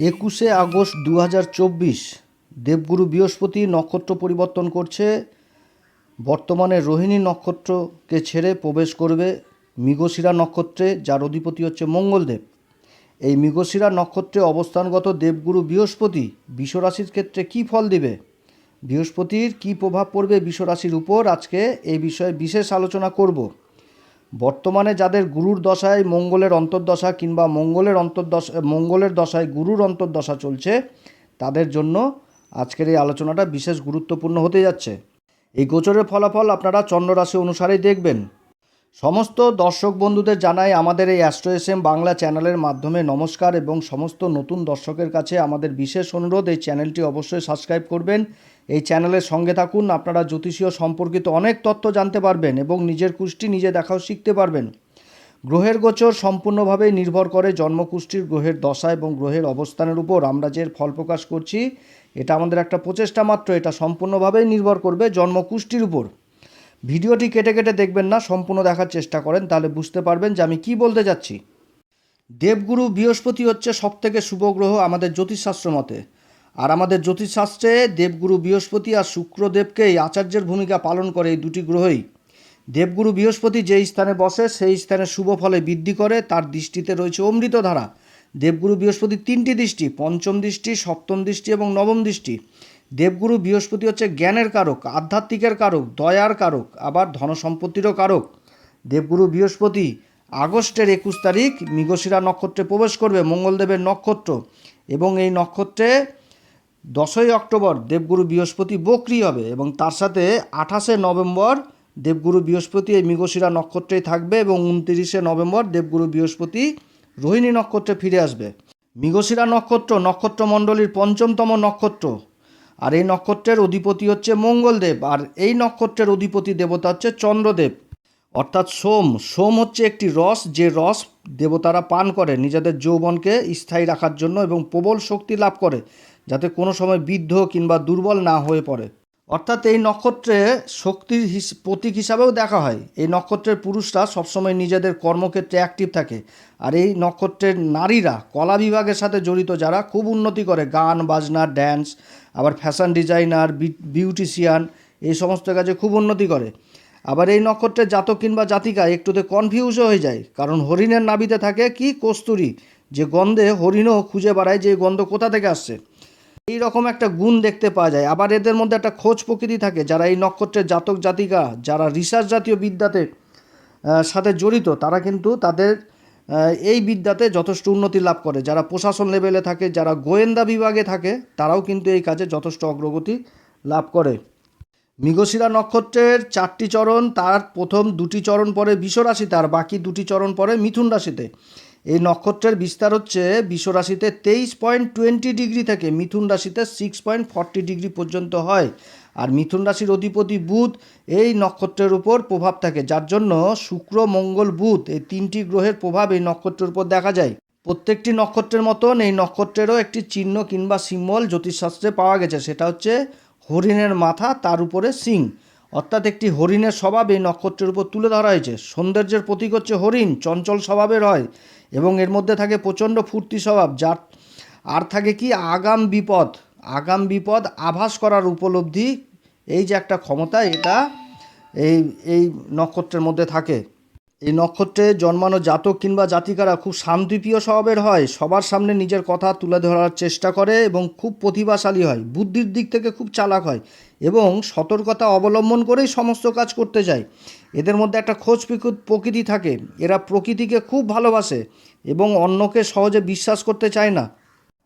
একুশে আগস্ট দু হাজার চব্বিশ দেবগুরু বৃহস্পতি নক্ষত্র পরিবর্তন করছে। বর্তমানে রোহিণী নক্ষত্রকে ছেড়ে প্রবেশ করবে মৃগশিরা নক্ষত্রে, যার অধিপতি হচ্ছে মঙ্গলদেব। এই মৃগশিরা নক্ষত্রে অবস্থানগত দেবগুরু বৃহস্পতি বিশ্বরাশির ক্ষেত্রে কী ফল দিবে? বৃহস্পতির কী প্রভাব পড়বে বিশ্বরাশির উপর? আজকে এই বিষয়ে বিশেষ আলোচনা করব। বর্তমানে যাদের গুরুর দশায় মঙ্গলের অন্তর্দশা কিংবা মঙ্গলের অন্তর্দশা, মঙ্গলের দশায় গুরুর অন্তর্দশা চলছে, তাদের জন্য আজকের এই আলোচনাটা বিশেষ গুরুত্বপূর্ণ হতে যাচ্ছে। এই গোচরের ফলাফল আপনারা চন্দ্ররাশি অনুসারেই দেখবেন। সমস্ত দর্শক বন্ধুদের জানাই আমাদের এই অ্যাস্ট্রো এস এম বাংলা চ্যানেলের মাধ্যমে নমস্কার এবং সমস্ত নতুন দর্শকের কাছে আমাদের বিশেষ অনুরোধ, এই চ্যানেলটি অবশ্যই সাবস্ক্রাইব করবেন। এই চ্যানেলের সঙ্গে থাকুন, আপনারা জ্যোতিষীয় সম্পর্কিত অনেক তথ্য জানতে পারবেন এবং নিজের কুষ্টি নিজে দেখাও শিখতে পারবেন। গ্রহের গোচর সম্পূর্ণভাবেই নির্ভর করে জন্মকুষ্ঠির গ্রহের দশা এবং গ্রহের অবস্থানের উপর। আমরা যে ফল প্রকাশ করছি, এটা আমাদের একটা প্রচেষ্টা মাত্র, এটা সম্পূর্ণভাবেই নির্ভর করবে জন্মকুষ্ঠির উপর। ভিডিওটি কেটে কেটে দেখবেন না, সম্পূর্ণ দেখার চেষ্টা করেন, তাহলে বুঝতে পারবেন যে আমি কি বলতে যাচ্ছি। দেবগুরু বৃহস্পতি হচ্ছে সবথেকে শুভ গ্রহ আমাদের জ্যোতিষশাস্ত্র মতে। আর আমাদের জ্যোতিষশাস্ত্রে দেবগুরু বৃহস্পতি আর শুক্রদেবকেই আচার্যের ভূমিকা পালন করে এই দুটি গ্রহই। দেবগুরু বৃহস্পতি যেই স্থানে বসে, সেই স্থানে শুভ ফলে বৃদ্ধি করে, তার দৃষ্টিতে রয়েছে অমৃতধারা। দেবগুরু বৃহস্পতির তিনটি দৃষ্টি, পঞ্চম দৃষ্টি, সপ্তম দৃষ্টি এবং নবম দৃষ্টি। দেবগুরু বৃহস্পতি হচ্ছে জ্ঞানের কারক, আধ্যাত্মিকের কারক, দয়ার কারক, আবার ধনসম্পত্তিরও কারক। দেবগুরু বৃহস্পতি আগস্টের একুশ তারিখ মৃগশিরা নক্ষত্রে প্রবেশ করবে, মঙ্গলদেবের নক্ষত্র। এবং এই নক্ষত্রে দশই অক্টোবর দেবগুরু বৃহস্পতি বক্রি হবে এবং তার সাথে আঠাশে নভেম্বর দেবগুরু বৃহস্পতি এই মৃগশিরা নক্ষত্রেই থাকবে এবং উনতিরিশে নভেম্বর দেবগুরু বৃহস্পতি রোহিণী নক্ষত্রে ফিরে আসবে। মৃগশিরা নক্ষত্র নক্ষত্রমণ্ডলীর পঞ্চমতম নক্ষত্র। আর এই নক্ষত্রের অধিপতি হচ্ছে মঙ্গলদেব, আর এই নক্ষত্রের অধিপতি দেবতা হচ্ছে চন্দ্রদেব। অর্থাৎ সোম সোম হচ্ছে একটি রস, যে রস দেবতারা পান করে, নিজেদের যৌবনকে স্থায়ী রাখার জন্য এবং প্রবল শক্তি লাভ করে, যাতে কোনো সময় বৃদ্ধ কিংবা দুর্বল না হয়ে পড়ে। অর্থাৎ এই নক্ষত্রে শক্তির প্রতীক হিসাবেও দেখা হয়। এই নক্ষত্রের পুরুষরা সবসময় নিজেদের কর্মক্ষেত্রে অ্যাক্টিভ থাকে। আর এই নক্ষত্রের নারীরা, কলা বিভাগের সাথে জড়িত যারা, খুব উন্নতি করে। গান, বাজনা ড্যান্স আবার ফ্যাশন ডিজাইনার বিউটিশিয়ান এই সমস্ত কাজে খুব উন্নতি করে। আবার এই নক্ষত্রের জাতক কিংবা জাতিকা একটুতে কনফিউজও হয়ে যায়। কারণ হরিণের নাবিতে থাকে কি? কস্তুরি। যে গন্ধে হরিণও খুঁজে বেড়ায় যে গন্ধ কোথা থেকে আসছে। এই রকম একটা গুণ দেখতে পাওয়া যায়। আবার এদের মধ্যে একটা খোঁজ প্রকৃতি থাকে, যারা এই নক্ষত্রের জাতক জাতিকা, যারা রিসার্চ জাতীয় বিদ্যাতে সাথে জড়িত, তারা কিন্তু তাদের এই বিদ্যাতে যথেষ্ট উন্নতি লাভ করে। যারা প্রশাসন লেভেলে থাকে, যারা গোয়েন্দা বিভাগে থাকে, তারাও কিন্তু এই কাজে যথেষ্ট অগ্রগতি লাভ করে। মৃগশিরা নক্ষত্রের চারটি চরণ, তার প্রথম দুটি চরণ পরে বিশ্বরাশিতে আর বাকি দুটি চরণ পরে মিথুন রাশিতে। এই নক্ষত্রের বিস্তার হচ্ছে বিশ্বরাশিতে তেইশ পয়েন্ট টোয়েন্টি ডিগ্রি থেকে মিথুন রাশিতে সিক্স পয়েন্ট ফর্টি ডিগ্রি পর্যন্ত হয়। আর মিথুন রাশির অধিপতি বুধ এই নক্ষত্রের উপর প্রভাব থাকে, যার জন্য শুক্র, মঙ্গল, বুধ এই তিনটি গ্রহের প্রভাব এই নক্ষত্রের উপর দেখা যায়। প্রত্যেকটি নক্ষত্রের মতন এই নক্ষত্রেরও একটি চিহ্ন কিংবা সিম্বল জ্যোতিষশাস্ত্রে পাওয়া গেছে, সেটা হচ্ছে হরিণের মাথা, তার উপরে সিং। অর্থাৎ একটি হরিণের স্বভাব নক্ষত্রের উপর তুলে ধরা হয়েছে। সৌন্দর্যের প্রতীক হচ্ছে হরিণ, চঞ্চল স্বভাবের হয় এবং এর মধ্যে থাকে প্রচণ্ড ফুর্তি স্বভাব, যার আর থাকে কি আগাম বিপদ। আগাম বিপদ আভাস করার উপলব্ধি এই যে একটা ক্ষমতা, এটা এই এই নক্ষত্রের মধ্যে থাকে। এই নক্ষত্রে জন্মানো জাতক কিংবা জাতিকারা খুব শান্তিপ্রিয় স্বভাবের হয়, সবার সামনে নিজের কথা তুলে ধরার চেষ্টা করে এবং খুব প্রতিভাশালী হয়, বুদ্ধির দিক থেকে খুব চালাক হয়। এবং সতর্কতা অবলম্বন করেই সমস্ত কাজ করতে যায় এদের মধ্যে একটা খোঁজ প্রকৃতি থাকে। এরা প্রকৃতিকে খুব ভালোবাসে এবং অন্যকে সহজে বিশ্বাস করতে চায় না।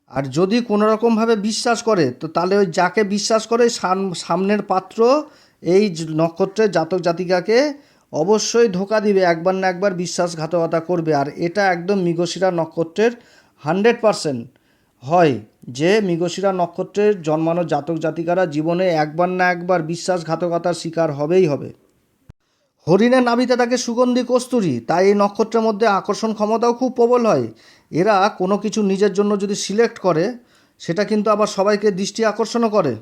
আর যদি কোনো রকমভাবে বিশ্বাস করে, তো তাহলে ওই যাকে বিশ্বাস করে, সাম- সামনের পাত্র এই নক্ষত্রের জাতক জাতিকাকে অবশ্যই ধোকা দিবে, একবার না একবার বিশ্বাসঘাতকতা করবে। আর এটা একদম মৃগশিরা নক্ষত্রের হান্ড্রেড পারসেন্ট হয় যে মৃগশিরা নক্ষত্রের জন্মানো জাতক জাতিকারা জীবনে একবার না একবার বিশ্বাসঘাতকতার শিকার হবেই হবে। হরিণের নাভিতে থাকে সুগন্ধি কস্তুরী, তাই এই নক্ষত্রের মধ্যে আকর্ষণ ক্ষমতাও খুব প্রবল হয়। এরা কোনো কিছু নিজের জন্য যদি সিলেক্ট করে, সেটা কিন্তু আবার সবাইকে দৃষ্টি আকর্ষণও করে।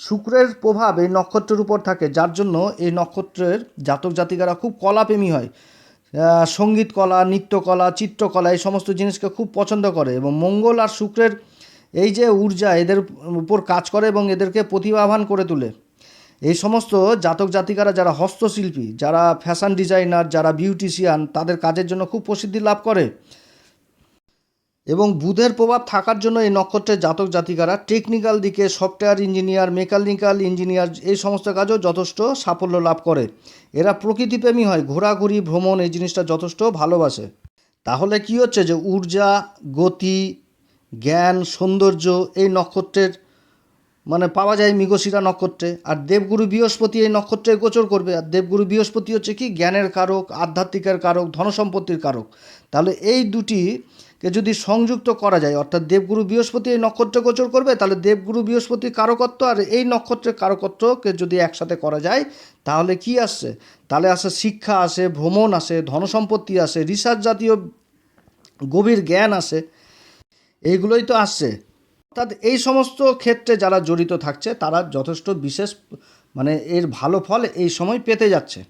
শুক্রের প্রভাব এই নক্ষত্রের উপর থাকে, যার জন্য এই নক্ষত্রের জাতক জাতিকারা খুব কলাপ্রেমী হয়। আহ, সংগীত কলা নৃত্যকলা চিত্রকলা এই সমস্ত জিনিসকে খুব পছন্দ করে এবং মঙ্গল আর শুক্রের এই যে ঊর্জা এদের উপর কাজ করে এবং এদেরকে প্রতিভাবান করে তোলে। এই সমস্ত জাতক জাতিকারা যারা হস্তশিল্পী যারা ফ্যাশন ডিজাইনার যারা বিউটিশিয়ান তাদের কাজের জন্য খুব প্রসিদ্ধি লাভ করে। এবং বুধের প্রভাব থাকার জন্য এই নক্ষত্রের জাতক জাতিকারা টেকনিক্যাল দিকে সফটওয়্যার ইঞ্জিনিয়ার মেকানিক্যাল ইঞ্জিনিয়ার এই সমস্ত কাজও যথেষ্ট সাফল্য লাভ করে। এরা প্রকৃতিপ্রেমী হয়, ঘোরাঘুরি, ভ্রমণ এই জিনিসটা যথেষ্ট ভালোবাসে। তাহলে কি হচ্ছে যে ঊর্জা, গতি, জ্ঞান, সৌন্দর্য এই নক্ষত্রের মানে পাওয়া যায় মৃগশিরা নক্ষত্রে। আর দেবগুরু বৃহস্পতি এই নক্ষত্রে গোচর করবে। আর দেবগুরু বৃহস্পতি হচ্ছে কি? জ্ঞানের কারক, আধ্যাত্মিকের কারক, ধনসম্পত্তির কারক। তাহলে এই দুটিকে যদি সংযুক্ত করা যায়, অর্থাৎ দেবগুরু বৃহস্পতি এই নক্ষত্রে গোচর করবে, তাহলে দেবগুরু বৃহস্পতি কারকত্ব আর এই নক্ষত্রের কারকত্বকে যদি একসাথে করা যায়, তাহলে কি আসছে তাহলে আসে শিক্ষা আসে, ভ্রমণ আসে, ধনসম্পত্তি আসে, রিসার্চ জাতীয় গভীর জ্ঞান আসে, এইগুলোই তো আসছে অর্থাৎ এই সমস্ত ক্ষেত্রে যারা জড়িত থাকছে, তারা যথেষ্ট বিশেষ মানে এর ভালো ফল এই সময় পেতে যাচ্ছে।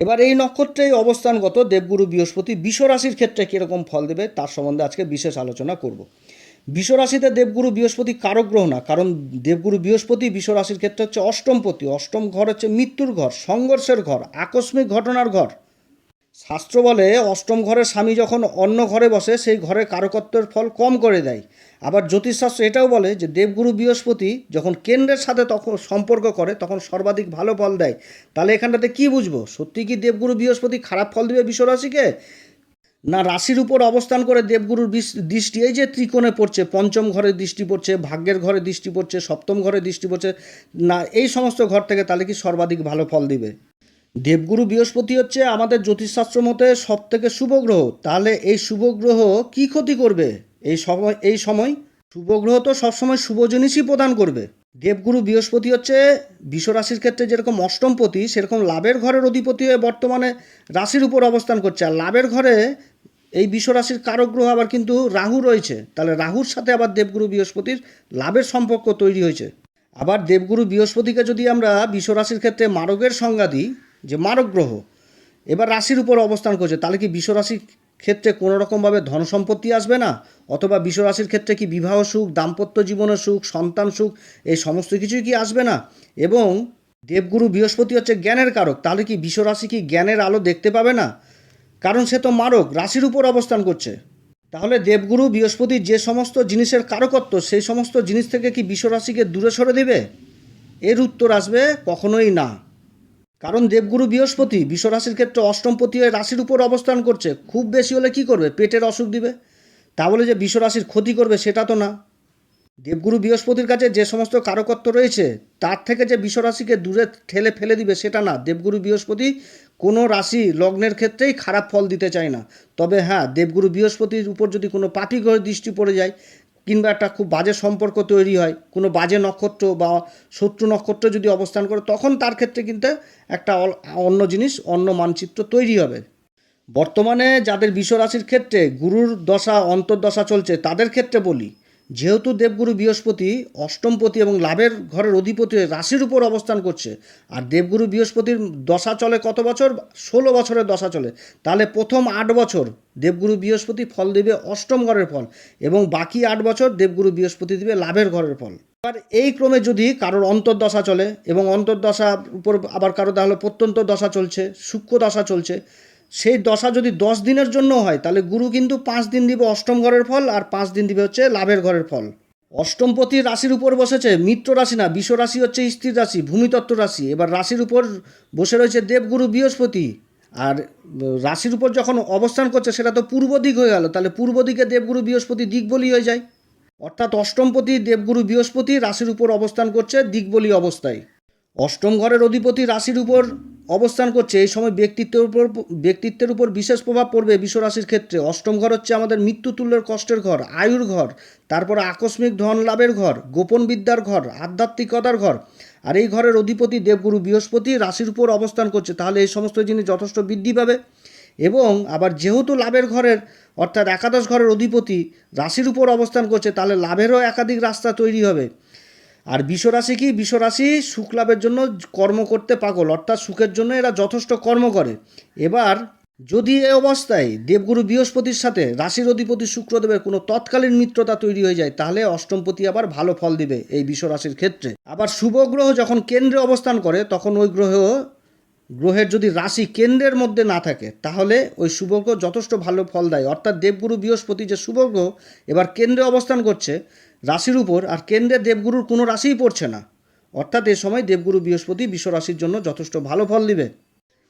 এবার এই নক্ষত্রেই অবস্থানগত দেবগুরু বৃহস্পতি বিশ্বরাশির ক্ষেত্রে কীরকম ফল দেবে তার সম্বন্ধে আজকে বিশেষ আলোচনা করব। বিশ্বরাশিতে দেবগুরু বৃহস্পতি কারক গ্রহ না, কারণ দেবগুরু বৃহস্পতি বিশ্বরাশির ক্ষেত্রে হচ্ছে অষ্টমপতি, অষ্টম ঘর হচ্ছে মৃত্যুর ঘর, সংঘর্ষের ঘর, আকস্মিক ঘটনার ঘর। শাস্ত্র বলে, অষ্টম ঘরের স্বামী যখন অন্য ঘরে বসে, সেই ঘরের কারকত্বের ফল কম করে দেয়। আবার জ্যোতিষশাস্ত্র এটাও বলে যে, দেবগুরু বৃহস্পতি যখন কেন্দ্রের সাথে তখন সম্পর্ক করে, তখন সর্বাধিক ভালো ফল দেয়। তাহলে এখানটাতে কি বুঝব? সত্যি কি দেবগুরু বৃহস্পতি খারাপ ফল দিবে বিশ্বরাশিকে? না রাশির উপর অবস্থান করে দেবগুরুর দৃষ্টি, এই যে ত্রিকোণে পড়ছে, পঞ্চম ঘরে দৃষ্টি পড়ছে, ভাগ্যের ঘরে দৃষ্টি পড়ছে, সপ্তম ঘরে দৃষ্টি পড়ছে, না, এই সমস্ত ঘর থেকে তাহলে কি সর্বাধিক ভালো ফল দিবে? দেবগুরু বৃহস্পতি হচ্ছে আমাদের জ্যোতিষশাস্ত্র মতে সব থেকে শুভ গ্রহ। তাহলে এই শুভ গ্রহ কি ক্ষতি করবে? এই সময় এই সময়? শুভ গ্রহ তো সবসময় শুভ জিনিসই প্রদান করবে। দেবগুরু বৃহস্পতি হচ্ছে বিশ্বরাশির ক্ষেত্রে যেরকম অষ্টমপতি সেরকম লাভের ঘরের অধিপতি হয়ে বর্তমানে রাশির উপর অবস্থান করছে। আর লাভের ঘরে এই বিশ্বরাশির কারক গ্রহ আবার কিন্তু রাহু রয়েছে। তাহলে রাহুর সাথে আবার দেবগুরু বৃহস্পতির লাভের সম্পর্ক তৈরি হয়েছে। আবার দেবগুরু বৃহস্পতিকে যদি আমরা বিশ্বরাশির ক্ষেত্রে মারকের সংজ্ঞা দিই যে মারক গ্রহ এবার রাশির উপর অবস্থান করছে, তাহলে কি বিশ্বরাশির ক্ষেত্রে কোনো রকমভাবে ধন সম্পত্তি আসবে না? অথবা বিশ্বরাশির ক্ষেত্রে কি বিবাহ সুখ, দাম্পত্য জীবনের সুখ, সন্তান সুখ, এই সমস্ত কিছুই কি আসবে না? এবং দেবগুরু বৃহস্পতি হচ্ছে জ্ঞানের কারক, তাহলে কি বিশ্বরাশি কি জ্ঞানের আলো দেখতে পাবে না? কারণ সে তো মারক, রাশির উপর অবস্থান করছে। তাহলে দেবগুরু বৃহস্পতি যে সমস্ত জিনিসের কারকত্ব, সেই সমস্ত জিনিস থেকে কি বিশ্বরাশিকে দূরে সরে দেবে? এর উত্তর আসবে কখনোই না। কারণ দেবগুরু বৃহস্পতি বিশ্বরাশির ক্ষেত্রে অষ্টমপতি হয়ে রাশির উপর অবস্থান করছে। খুব বেশি হলে কি করবে? পেটের অসুখ দিবে। তা বলে যে বিশ্বরাশির ক্ষতি করবে সেটা তো না। দেবগুরু বৃহস্পতির কাছে যে সমস্ত কারকত্ব রয়েছে, তার থেকে যে বিশ্বরাশিকে দূরে ঠেলে ফেলে দিবে সেটা না। দেবগুরু বৃহস্পতি কোনো রাশি লগ্নের ক্ষেত্রেই খারাপ ফল দিতে চায় না। তবে হ্যাঁ দেবগুরু বৃহস্পতির উপর যদি কোনো পাপি গ্রহের দৃষ্টি পড়ে যায় কিংবা একটা খুব বাজে সম্পর্ক তৈরি হয়, কোনো বাজে নক্ষত্র বা শত্রু নক্ষত্র যদি অবস্থান করে, তখন তার ক্ষেত্রে কিন্তু একটা অন্য জিনিস, অন্য মানচিত্র তৈরি হবে। বর্তমানে যাদের বিশ্বরাশির ক্ষেত্রে গুরুর দশা, অন্তর্দশা চলছে, তাদের ক্ষেত্রে বলি যেহেতু দেবগুরু বৃহস্পতি অষ্টমপতি এবং লাভের ঘরের অধিপতি রাশির উপর অবস্থান করছে, আর দেবগুরু বৃহস্পতির দশা চলে কত বছর? ষোলো বছরের দশা চলে। তাহলে প্রথম আট বছর দেবগুরু বৃহস্পতি ফল দেবে অষ্টম ঘরের ফল এবং বাকি আট বছর দেবগুরু বৃহস্পতি দেবে লাভের ঘরের ফল। এবার এই ক্রমে যদি কারোর অন্তর্দশা চলে এবং অন্তর্দশার উপর আবার কারও, তাহলে প্রত্যন্ত দশা চলছে, সূক্ষ্ম দশা চলছে সেই দশা যদি দশ দিনের জন্য হয়, তাহলে গুরু কিন্তু পাঁচ দিন দিবে অষ্টম ঘরের ফল আর পাঁচ দিন দিবে হচ্ছে লাভের ঘরের ফল। অষ্টমপতি রাশির উপর বসেছে মিত্র রাশি না বিশ্ব রাশি হচ্ছে স্থির রাশি, ভূমিতত্ত্ব রাশি। এবার রাশির উপর বসে রয়েছে দেবগুরু বৃহস্পতি। আর রাশির উপর যখন অবস্থান করছে, সেটা তো পূর্ব দিক হয়ে গেল, তাহলে পূর্ব দিকে দেবগুরু বৃহস্পতি দিক বলি হয়ে যায়। অর্থাৎ অষ্টমপতি দেবগুরু বৃহস্পতি রাশির উপর অবস্থান করছে দিকবলি অবস্থায়। অষ্টম ঘরের অধিপতি রাশির উপর অবস্থান করছে, এই সময় ব্যক্তিত্বের উপর ব্যক্তিত্বের উপর বিশেষ প্রভাব পড়বে বিশ্বরাশির ক্ষেত্রে। অষ্টম ঘর হচ্ছে আমাদের মৃত্যুতুল্যের কষ্টের ঘর, আয়ুর ঘর, তারপর আকস্মিক ধন লাভের ঘর, গোপন বিদ্যার ঘর, আধ্যাত্মিকতার ঘর। আর এই ঘরের অধিপতি দেবগুরু বৃহস্পতি রাশির উপর অবস্থান করছে, তাহলে এই সমস্ত জিনিস যথেষ্ট বৃদ্ধি পাবে। এবং আবার যেহেতু লাভের ঘরের, অর্থাৎ একাদশ ঘরের অধিপতি রাশির উপর অবস্থান করছে, তাহলে লাভেরও একাধিক রাস্তা তৈরি হবে। আর বিশ্বরাশি কি? বিশ্বরাশি সুখ লাভের জন্য কর্ম করতে পাগল, অর্থাৎ সুখের জন্য এরা যথেষ্ট কর্ম করে। এবার, যদি এ অবস্থায় দেবগুরু বৃহস্পতির সাথে রাশির অধিপতি শুক্রদেবের কোনো তৎকালীন মিত্রতা তৈরি হয়ে যায়, তাহলে অষ্টমপতি আবার ভালো ফল দিবে এই বিশ্বরাশির ক্ষেত্রে। আবার শুভ গ্রহ যখন কেন্দ্রে অবস্থান করে, তখন ওই গ্রহ, গ্রহের যদি রাশি কেন্দ্রের মধ্যে না থাকে, তাহলে ওই শুভ গ্রহ যথেষ্ট ভালো ফল দেয়। অর্থাৎ দেবগুরু বৃহস্পতি যে শুভ গ্রহ এবার কেন্দ্রে অবস্থান করছে রাশির উপর আর কেন্দ্রে দেবগুরুর কোনো রাশিই পড়ছে না। অর্থাৎ এ সময় দেবগুরু বৃহস্পতি বিশ্ব রাশির জন্য যথেষ্ট ভালো ফল দিবে।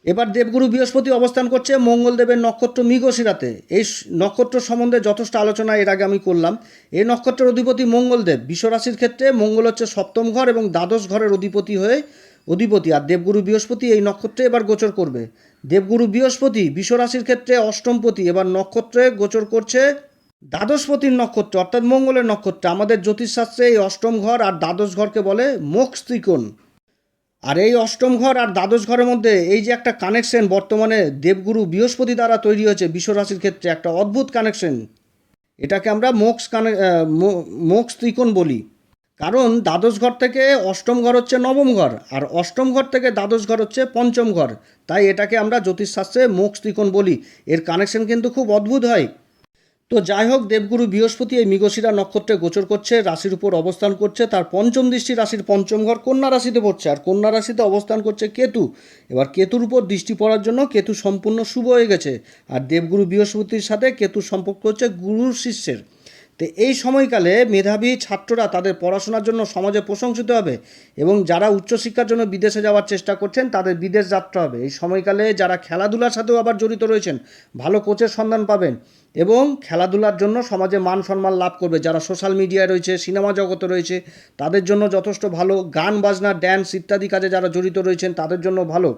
এবার দেবগুরু বৃহস্পতি অবস্থান করছে মঙ্গলদেবের নক্ষত্র মৃগশিরাতে এই নক্ষত্র সম্বন্ধে যথেষ্ট আলোচনা এর আগে আমি করলাম। এই নক্ষত্রের অধিপতি মঙ্গলদেব। বিশ্বরাশির ক্ষেত্রে মঙ্গল হচ্ছে সপ্তম ঘর এবং দ্বাদশ ঘরের অধিপতি হয়ে অধিপতি। আর দেবগুরু বৃহস্পতি এই নক্ষত্রে এবার গোচর করবে। দেবগুরু বৃহস্পতি বিশ্বরাশির ক্ষেত্রে অষ্টমপতি। এবার নক্ষত্রে গোচর করছে দ্বাদশপতির নক্ষত্র অর্থাৎ মঙ্গলের নক্ষত্র আমাদের জ্যোতিষশাস্ত্রে এই অষ্টম ঘর আর দ্বাদশ ঘরকে বলে মোক্ষ ত্রিকোণ। আর এই অষ্টম ঘর আর দ্বাদশ ঘরের মধ্যে এই যে একটা কানেকশন বর্তমানে দেবগুরু বৃহস্পতি দ্বারা তৈরি হয়েছে বিশ্বরাশির ক্ষেত্রে একটা অদ্ভুত কানেকশন এটাকে আমরা মোক্স কানে আহ, মো- মোক্ষ ত্রিকোণ বলি। কারণ দ্বাদশ ঘর থেকে অষ্টম ঘর হচ্ছে নবম ঘর আর অষ্টম ঘর থেকে দ্বাদশ ঘর হচ্ছে পঞ্চম ঘর। তাই এটাকে আমরা জ্যোতিষশাস্ত্রে মোক্ষ ত্রিকোণ বলি। এর কানেকশন কিন্তু খুব অদ্ভুত হয়। তো যাই হোক, দেবগুরু বৃহস্পতি এই মৃগশিরা নক্ষত্রে গোচর করছে, রাশির উপর অবস্থান করছে, তার পঞ্চম দৃষ্টি রাশির পঞ্চম ঘর, কন্যা রাশিতে পড়ছে। আর কন্যা রাশিতে অবস্থান করছে কেতু। এবার কেতুর উপর দৃষ্টি পড়ার জন্য কেতু সম্পূর্ণ শুভ হয়ে গেছে। আর দেবগুরু বৃহস্পতির সাথে কেতুর সম্পর্ক হচ্ছে গুরুর শিষ্যের। তো এই সময়কালে মেধাবী ছাত্ররা তাদের পড়াশোনার জন্য সমাজে প্রশংসিত হবে এবং যারা উচ্চশিক্ষার জন্য বিদেশে যাওয়ার চেষ্টা করছেন, তাদের বিদেশ যাত্রা হবে। এই সময়কালে যারা খেলাধুলার সাথেও আবার জড়িত রয়েছেন, ভালো কোচের সন্ধান পাবেন এবং খেলাধুলার জন্য সমাজে মান সম্মান লাভ করবে। যারা সোশ্যাল মিডিয়ায় রয়েছে, সিনেমা জগতে রয়েছে, তাদের জন্য যথেষ্ট ভালো গান, বাজনা ড্যান্স ইত্যাদি কাজে যারা জড়িত রয়েছেন, তাদের জন্য ভালো।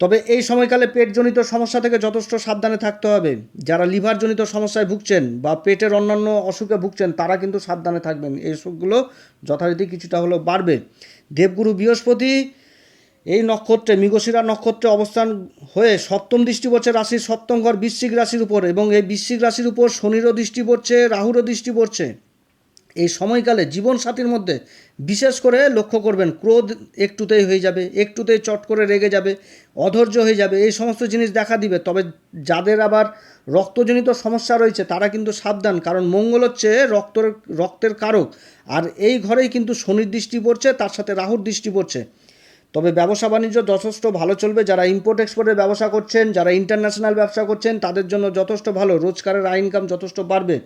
তবে এই সময়কালে পেটজনিত সমস্যা থেকে যথেষ্ট সাবধানে থাকতে হবে। যারা লিভারজনিত সমস্যায় ভুগছেন বা পেটের অন্যান্য অসুখে ভুগছেন, তারা কিন্তু সাবধানে থাকবেন। এই অসুখগুলো যথারীতি কিছুটা হলেও বাড়বে। দেবগুরু বৃহস্পতি এই নক্ষত্রে, মৃগশিরা নক্ষত্রে অবস্থান হয়ে সপ্তম দৃষ্টি পড়ছে রাশির সপ্তম ঘর বৃশ্চিক রাশির উপর এবং এই বৃশ্চিক রাশির উপর শনিরও দৃষ্টি পড়ছে, রাহুরও দৃষ্টি পড়ছে। এই সময়কালে জীবনসাথীর মধ্যে বিশেষ করে লক্ষ্য করবেন, ক্রোধ একটুতেই হয়ে যাবে, একটুতেই চট করে রেগে যাবে, অধৈর্য হয়ে যাবে, এই সমস্ত জিনিস দেখা দিবে। তবে যাদের আবার রক্তজনিত সমস্যা রয়েছে, তারা কিন্তু সাবধান, কারণ মঙ্গল হচ্ছে রক্তের রক্তের কারক, আর এই ঘরেই কিন্তু শনির দৃষ্টি পড়ছে, তার সাথে রাহুর দৃষ্টি পড়ছে। তবে ব্যবসা বাণিজ্য যথেষ্ট ভালো চলবে, যারা ইম্পোর্ট এক্সপোর্টের ব্যবসা করছেন, যারা ইন্টারন্যাশনাল ব্যবসা করছেন, তাদের জন্য যথেষ্ট ভালো, রোজগারের আয় ইনকাম যথেষ্ট বাড়বে।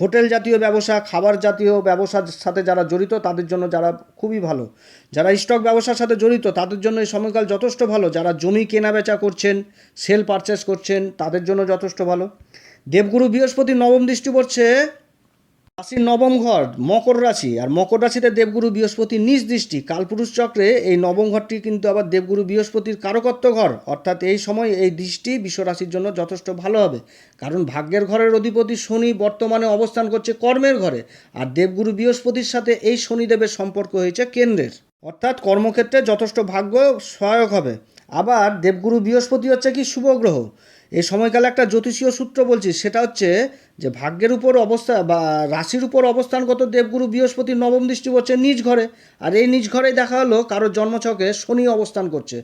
হোটেল জাতীয় ব্যবসা, খাবার জাতীয় ব্যবসার সাথে যারা জড়িত, তাদের জন্য যারা খুবই ভালো। যারা স্টক ব্যবসার সাথে জড়িত, তাদের জন্য এই সময়কাল যথেষ্ট ভালো। যারা জমি কেনা বেচা করছেন সেল পারচেস করছেন, তাদের জন্য যথেষ্ট ভালো। দেবগুরু বৃহস্পতি নবম দৃষ্টি পড়ছে রাশির নবম ঘর, মকর রাশি। আর মকর রাশিতে দেবগুরু বৃহস্পতি নিজ দৃষ্টি। কালপুরুষ চক্রে এই নবম ঘরটি কিন্তু আবার দেবগুরু বৃহস্পতির কারকত্ব ঘর। অর্থাৎ এই সময় এই দৃষ্টি বিশ্ব রাশির জন্য যথেষ্ট ভালো হবে। কারণ ভাগ্যের ঘরের অধিপতি শনি বর্তমানে অবস্থান করছে কর্মের ঘরে। আর দেবগুরু বৃহস্পতির সাথে এই শনিদেবের সম্পর্ক হয়েছে কেন্দ্রের। অর্থাৎ কর্মক্ষেত্রে যথেষ্ট ভাগ্য সহায়ক হবে। আবার দেবগুরু বৃহস্পতি হচ্ছে কি শুভ গ্রহ। এই সময়কালে একটা জ্যোতিষীয় সূত্র বলছি, সেটা হচ্ছে যে ভাগ্যের উপর অবস্থা বা রাশির উপর অবস্থানগত দেবগুরু বৃহস্পতি নবম দৃষ্টি পড়ছে নিজ ঘরে। আর এই নিজ ঘরেই দেখা হলো কারোর জন্মছকে শনি অবস্থান করছে।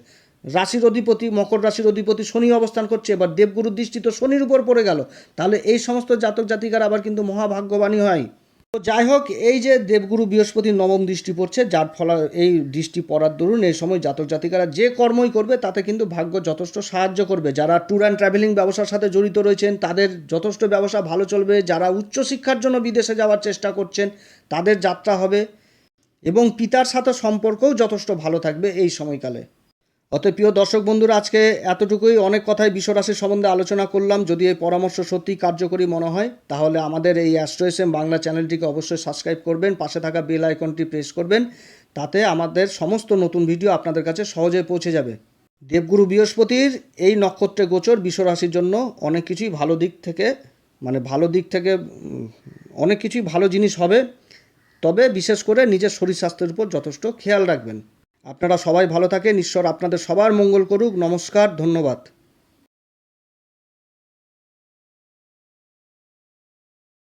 রাশির অধিপতি, মকর রাশির অধিপতি শনি অবস্থান করছে, এবার দেবগুরুর দৃষ্টি তো শনির উপর পড়ে গেল। তাহলে এই সমস্ত জাতক জাতিকার আবার কিন্তু মহাভাগ্যবাণী হয়। তো যাই হোক, এই যে দেবগুরু বৃহস্পতি নবম দৃষ্টি পড়ছে, যার ফলে এই দৃষ্টি পড়ার দরুন এই সময় জাতক জাতিকারা যে কর্মই করবে, তাতে কিন্তু ভাগ্য যথেষ্ট সাহায্য করবে। যারা ট্যুর অ্যান্ড ট্রাভেলিং ব্যবসার সাথে জড়িত রয়েছেন, তাদের যথেষ্ট ব্যবসা ভালো চলবে। যারা উচ্চশিক্ষার জন্য বিদেশে যাওয়ার চেষ্টা করছেন, তাদের যাত্রা হবে এবং পিতার সাথে সম্পর্কও যথেষ্ট ভালো থাকবে এই সময়কালে। অতএব প্রিয় দর্শক বন্ধুরা, আজকে এতটুকুই। অনেক কথাই বিশ্বরাশির সম্বন্ধে আলোচনা করলাম। যদি এই পরামর্শ সত্যিই কার্যকরী মনে হয়, তাহলে আমাদের এই অ্যাস্ট্রো এস এম বাংলা চ্যানেলটিকে অবশ্যই সাবস্ক্রাইব করবেন, পাশে থাকা বেল আইকনটি প্রেস করবেন, তাতে আমাদের সমস্ত নতুন ভিডিও আপনাদের কাছে সহজে পৌঁছে যাবে। দেবগুরু বৃহস্পতির এই নক্ষত্রে গোচর বিশ্বরাশির জন্য অনেক কিছুই ভালো দিক থেকে মানে ভালো দিক থেকে অনেক কিছুই ভালো জিনিস হবে। তবে বিশেষ করে নিজের শরীর স্বাস্থ্যের উপর যথেষ্ট খেয়াল রাখবেন। আপনারা সবাই ভালো থাকেন। ঈশ্বর আপনাদের সবার মঙ্গল করুক। নমস্কার ধন্যবাদ।